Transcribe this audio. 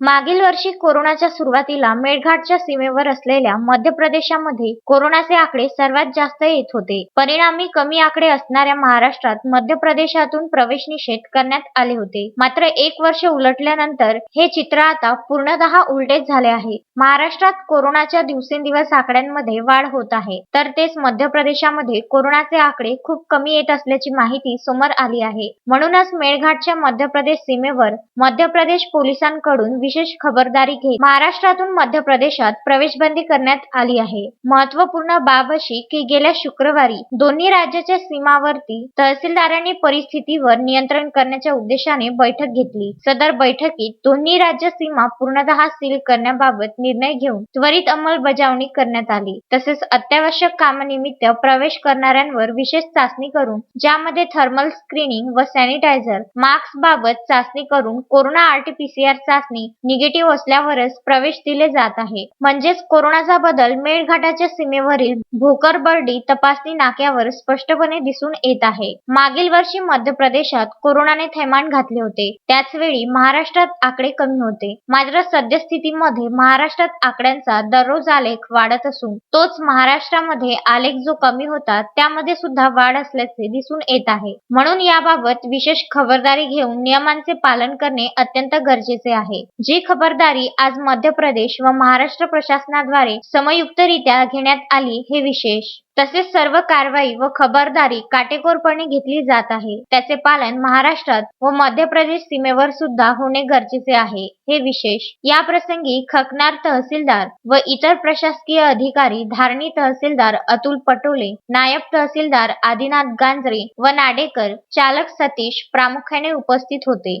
मागील वर्षी कोरोनाच्या सुरुवातीला मेळघाटच्या सीमेवर असलेल्या मध्य प्रदेशामध्ये कोरोनाचे आकडे सर्वात जास्त येत होते. परिणामी कमी आकडे असणाऱ्या महाराष्ट्रात मध्य प्रदेशातून प्रवेश निषेध करण्यात आले होते. मात्र एक वर्ष उलटल्यानंतर हे चित्र आता पूर्णतः उलटेच झाले आहे. महाराष्ट्रात कोरोनाच्या दिवसेंदिवस आकड्यांमध्ये वाढ होत आहे. तर तेच मध्य प्रदेशामध्ये कोरोनाचे आकडे खूप कमी येत असल्याची माहिती समोर आली आहे. म्हणूनच मेळघाटच्या मध्य प्रदेश सीमेवर मध्य प्रदेश पोलिसांकडून विशेष खबरदारी घेत महाराष्ट्रातून मध्य प्रदेशात प्रवेशबंदी करण्यात आली आहे. महत्त्वपूर्ण बाब अशी की गेल्या शुक्रवारी दोन्ही राज्याच्या सीमावर्ती तहसीलदारांनी परिस्थितीवर नियंत्रण करण्याच्या उद्देशाने बैठक घेतली. सदर बैठकीत दोन्ही राज्य सीमा पूर्णतः सील करण्याबाबत निर्णय घेऊन त्वरित अंमलबजावणी करण्यात आली. तसेच अत्यावश्यक कामानिमित्त प्रवेश करणाऱ्यांवर विशेष चाचणी करून ज्यामध्ये थर्मल स्क्रीनिंग व सॅनिटायझर मास्क बाबत चाचणी करून कोरोना आरटीपीसीआर चाचणी निगेटिव्ह असल्यावरच प्रवेश दिले जात आहे. म्हणजेच कोरोनाचा बदल मेळघाटाच्या सीमेवरील भोकरबर्डी तपासणी नाक्यावर स्पष्टपणे दिसून येत आहे. मागील वर्षी मध्य प्रदेशात कोरोनाने थैमान घातले होते. त्याचवेळी महाराष्ट्रात आकडे कमी होते. मात्र सद्यस्थितीमध्ये महाराष्ट्रात आकड्यांचा दररोज आलेख वाढत असून तोच महाराष्ट्रामध्ये आलेख जो कमी होता त्यामध्ये सुद्धा वाढ असल्याचे दिसून येत आहे. म्हणून याबाबत विशेष खबरदारी घेऊन नियमांचे पालन करणे अत्यंत गरजेचे आहे. जी खबरदारी आज मध्य प्रदेश व महाराष्ट्र प्रशासनाद्वारे समयुक्तरित्या घेण्यात आली हे विशेष. तसेच सर्व कारवाई व खबरदारी काटेकोरपणे घेतली जात आहे. त्याचे पालन महाराष्ट्रात व मध्य प्रदेश सीमेवर सुद्धा होणे गरजेचे आहे. हे विशेष. या प्रसंगी खकनार तहसीलदार व इतर प्रशासकीय अधिकारी धारणी तहसीलदार अतुल पटोले नायब तहसीलदार आदिनाथ गांजरे व नाडेकर चालक सतीश प्रामुख्याने उपस्थित होते.